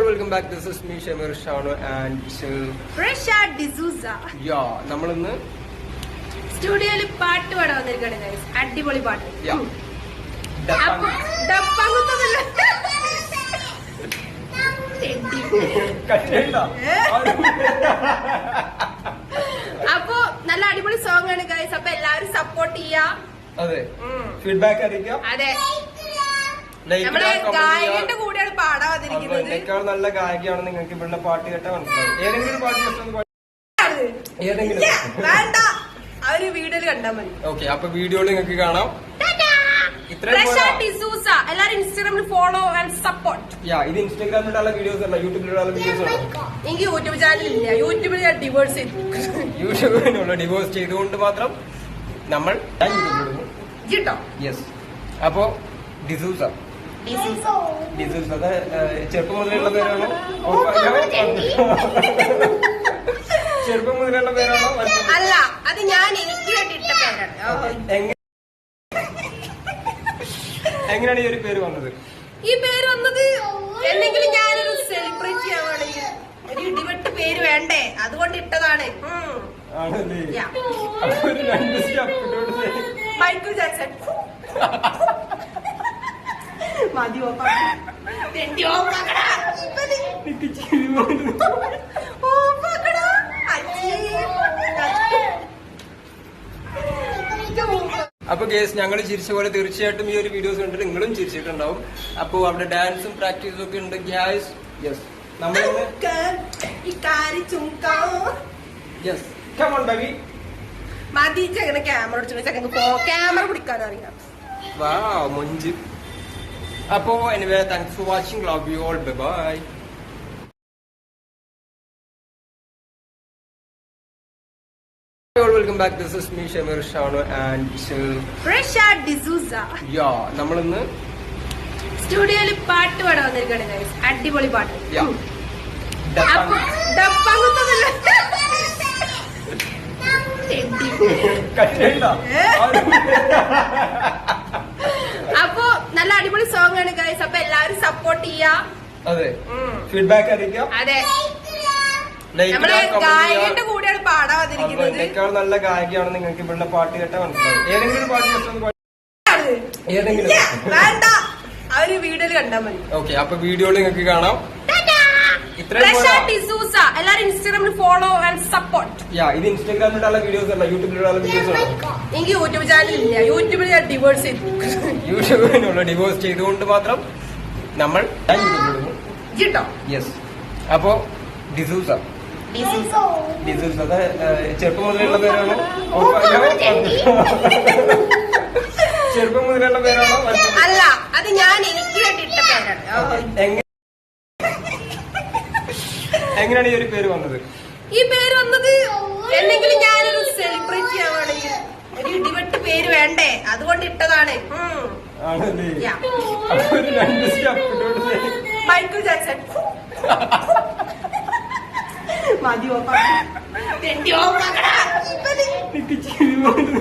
Welcome back this is me Shameer Shanu and Rashad D'Souza yeah നമ്മളിന്ന് സ്റ്റുഡിയോയിൽ പാട്ട് പാടാൻ വന്നിരിക്കുകയാണ് guys. അടിപൊളി പാട്ട്. യാ. അപ്പൊ ഡപ്പാങ്കുത്തതല്ല. അപ്പൊ നല്ല അടിപൊളി സോങ് ആണ് ഗൈസ് അപ്പൊ എല്ലാവരും സപ്പോർട്ട് ചെയ്യാ. അതെ. ഉം. ഫീഡ്ബാക്ക് അറിയിക്കാം അതെ. നമ്മളെ ഇടുക, comment ഗായകന്റെ കൂടെയാണ് പാടാൻ വന്നിരിക്കുന്നത് എന്നെക്കാൾ നല്ല ഗായികയാണ് നിങ്ങൾക്ക് ഇവിടെ പാട്ട് കേട്ടാൽ മനസ്സിലാവും. ഏതെങ്കിലും പാട്ട് ഏതെങ്കിലും വേണ്ട. അവർ വീഡിയോയിൽ കണ്ടാ മതി. ഓക്കെ അപ്പൊ വീഡിയോ നിങ്ങൾക്ക് കാണാം. എല്ലാരും ഇൻസ്റ്റാഗ്രാമിൽ ഫോളോ ആൻഡ് സപ്പോർട്ട് ഇത് ഇൻസ്റ്റാഗ്രാമിലുള്ള വീഡിയോസ് അല്ല യൂട്യൂബിലുള്ള വീഡിയോസ് ആണ്. എനിക്ക് യൂട്യൂബ് ചാനൽ ഇല്ല. യൂട്യൂബിൽ ഞാൻ ഡിവോഴ്സ് ചെയ്തു യൂട്യൂബിനുള്ള ഡിവോഴ്സ് ചെയ്തുകൊണ്ട് മാത്രം നമ്മൾ ഞാൻ യെസ് അപ്പോ ഡിസൂസ. ഡിസൂസ അത് ഏഹ്, ചെറുപ്പം മുതലുള്ള പേരാണോ ഓ, ചെറുപ്പം മുതലുള്ള പേരാണോ അല്ല അത് ഞാൻ എനിക്ക് പേരാണ് എങ്ങനെയാണ് ഈ ഒരു പേര് വന്നത് ഈ പേര് വന്നത് എന്തെങ്കിലും ഞാനൊരു സെലിബ്രിറ്റി ആവാണെങ്കിൽ ഒരു ഇടിവെട്ട് പേര് വേണ്ടേ അതുകൊണ്ട് ഇട്ടതാണ് മൈക്കിൾ ആണല്ലേ അപ്പൊ കേസ് ഞങ്ങൾ ചിരിച്ച പോലെ തീർച്ചയായിട്ടും ഈ ഒരു വീഡിയോസ് കണ്ടിട്ട് നിങ്ങളും ചിരിച്ചിട്ടുണ്ടാവും. അപ്പൊ അവിടെ ഡാൻസും പ്രാക്ടീസും ഒക്കെ ഉണ്ട് ഗ്യാസ് യെസ് ചുങ്കോ യെസ് കമോൺ ബേബി മതി ചെങ്ങനെ ക്യാമറ പിടിച്ചു ക്യാമറ പിടിക്കാൻ അറിയാം വാ മൊഞ്ച്. അപ്പോ anyway thanks for watching love you all bye bye welcome back this is me Shameer Shanu and D'Souza yeah നമ്മളിന്ന് സ്റ്റുഡിയോയിൽ പാട്ട് പാടാൻ വന്നിരിക്കുകയാണ് ഗൈസ് അടിപൊളി പാട്ട്. യാ ഉം. അപ്പൊ ഡപ്പാങ്കുത്തതല്ല. തെണ്ടി. അപ്പൊ നല്ല അടിപൊളി സോങ് ആണ് ഗൈസ് അപ്പൊ എല്ലാവരും സപ്പോർട്ട് ചെയ്യാ. അതെ. ഫീഡ്ബാക്ക് അറിയിക്കാം. അതെ. നമ്മളെ ഗായകന്റെ കൂടെയാണ് പാടാൻ വന്നിരിക്കുന്നത്. നല്ല ഗായികയാണ് നിങ്ങൾക്ക് ഇവിടെ പാട്ട് കേട്ടാൽ മനസ്സിലാവും. ഏതെങ്കിലും ഒരു പാട്ട് ഏതെങ്കിലും. വേണ്ട. അവർ വീഡിയോയിൽ കണ്ടാ മതി. ഓക്കെ അപ്പൊ വീഡിയോയിൽ നിങ്ങൾക്ക് കാണാം. ഡിസൂസ എല്ലാരും ഇൻസ്റ്റാഗ്രാമിൽ ഫോളോ ആൻഡ് സപ്പോർട്ട് യാ ഇത് ഇൻസ്റ്റാഗ്രാമിലുള്ള വീഡിയോസ് അല്ല യൂട്യൂബിലുള്ള വീഡിയോസ് ആണ് എനിക്ക് യൂട്യൂബ് ചാനൽ ഇല്ല. യൂട്യൂബിൽ ഞാൻ ഡിവോഴ്സ് ചെയ്തു യൂട്യൂബിനുള്ള ഡിവോഴ്സ് ചെയ്തുകൊണ്ട് മാത്രം നമ്മൾ യെസ് അപ്പോ ഡിസൂസ ഡിസൂസ ചെറുപ്പം മുതലുള്ള പേരാണോ ഓ, ചെറുപ്പം മുതലുള്ള പേരാണോ വലുപ്പം? അല്ല അത് ഞാൻ എനിക്ക് വേണ്ടി ഇട്ട പേരാണ് ഓ. എങ്ങ- എങ്ങനെയാണ് ഈ ഒരു പേര് വന്നത്? ഈ പേര് വന്നത് എന്തെങ്കിലും ഞാനൊരു സെലിബ്രിറ്റി ആവുകയാണെങ്കിൽ ഒരു ഇടിവെട്ട് പേര് വേണ്ടേ? അതുകൊണ്ട് ഇട്ടതാണ്. ആണല്ലേ? Yeah. അപ്പൊ ഒരു രണ്ട് സ്റ്റെപ്പ് മൈക്കിൾ ജാക്സൺ മതിയോ തെണ്ടിയോ തെണ്ടി ഇവന് എനിക്ക് ചിരി വരുന്നു.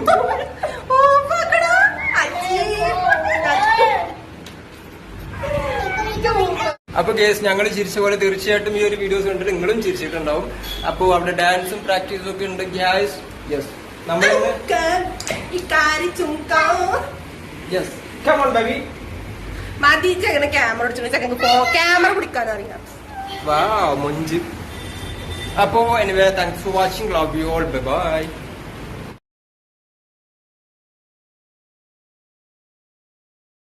അപ്പൊ കേസ് ഞങ്ങൾ ചിരിച്ച പോലെ തീർച്ചയായിട്ടും ഈ ഒരു വീഡിയോസ് കണ്ടിട്ട് നിങ്ങളും ചിരിച്ചിട്ടുണ്ടാവും. അപ്പൊ അവിടെ ഡാൻസും പ്രാക്ടീസും ഒക്കെ ഉണ്ട് ഗ്യാസ് യെസ് ചുങ്കോ യെസ് കമോൺ ബേബി മതി ചെങ്ങനെ ക്യാമറ ക്യാമറ പിടിക്കാൻ അറിയാം. വാ മൊഞ്ച്. അപ്പോ anyway thanks for watching love you all bye